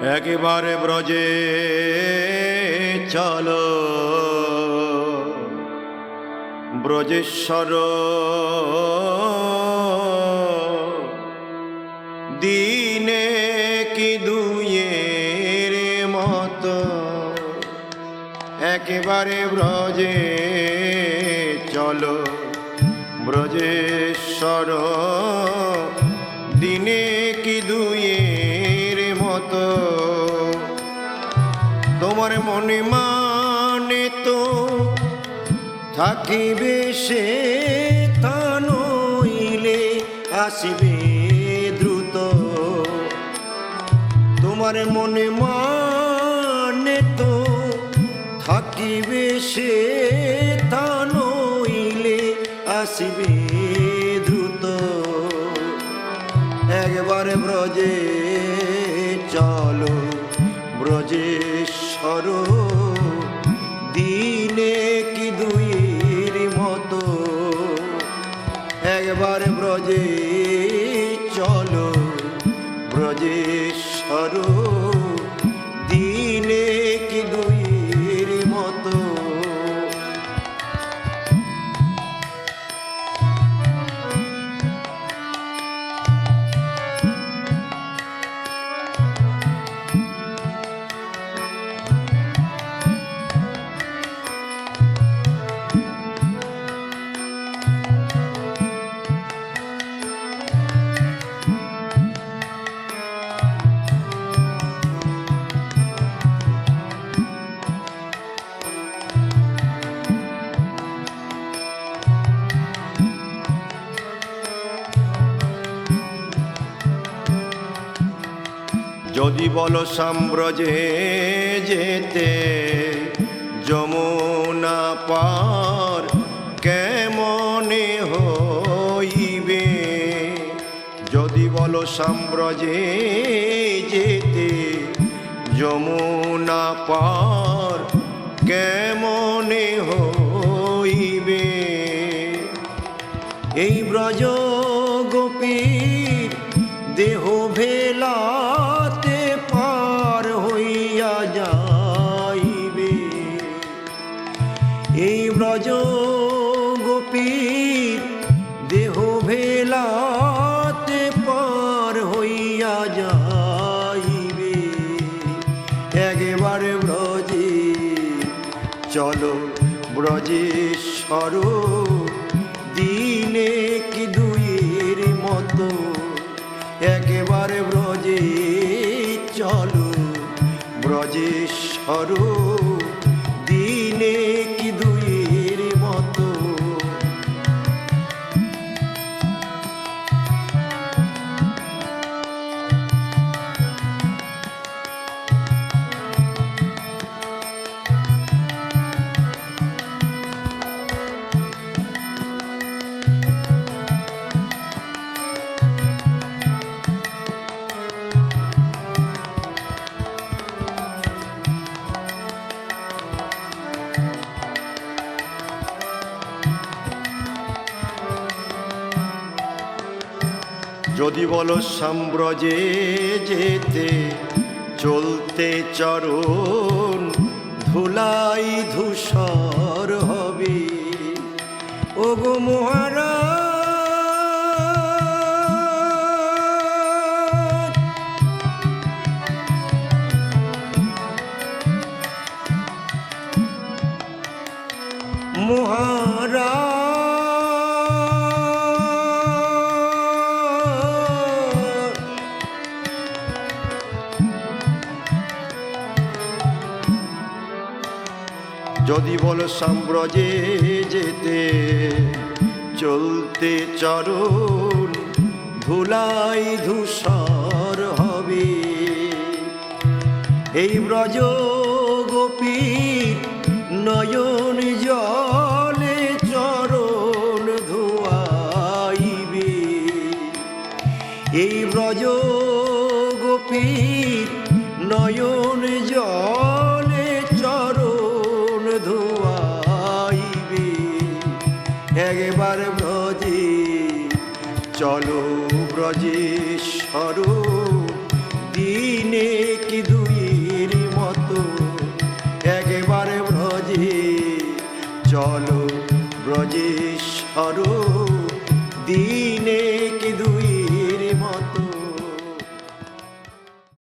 একেবারে ব্রজে চলো। ব্রজেশ্বর দিনে কি দুইয়ের মতো? একেবারে ব্রজে চলো। ব্রজেশ্বর তোমার মনে মানে তো থাকিবে সে তা নইলে আসিবে দ্রুত। তোমার মনে মানে তো থাকিবে সে তা নইলে আসিবে দ্রুত। একবারে ব্রজে চলো ব্রজেশ্বর দিনে কি দুইর মতো? একবার ব্রজে চলো ব্রজেশ্বর। যদি বলো সাম্রাজ্যে যেতে যমুনা পার কেমনে হইবে? যদি বলো সাম্রাজ্যে যেতে যমুনা পার কেমনে হইবে? এই ব্রজ গোপীর দেহ ভেলাতে ব্রজে চলো ব্রজেশ্বর দিনে কি দুইয়ের মতো? একেবারে ব্রজে চলো ব্রজেশ্বর। যদি বলো সাম্রাজ্যে যেতে চলতে চরণ ধুলাই ধূসর হবে। ও গো মহারাজ! যদি বল সাম্রাজ্যে যেতে চলতে চরণ ধুলাই ধূসর হবে। এই ব্রজ গোপী নয়ন চলো ব্রজেশ্বর দিনে কি দুইয়ের মতো? একেবারে ব্রজে চলো ব্রজেশ্বর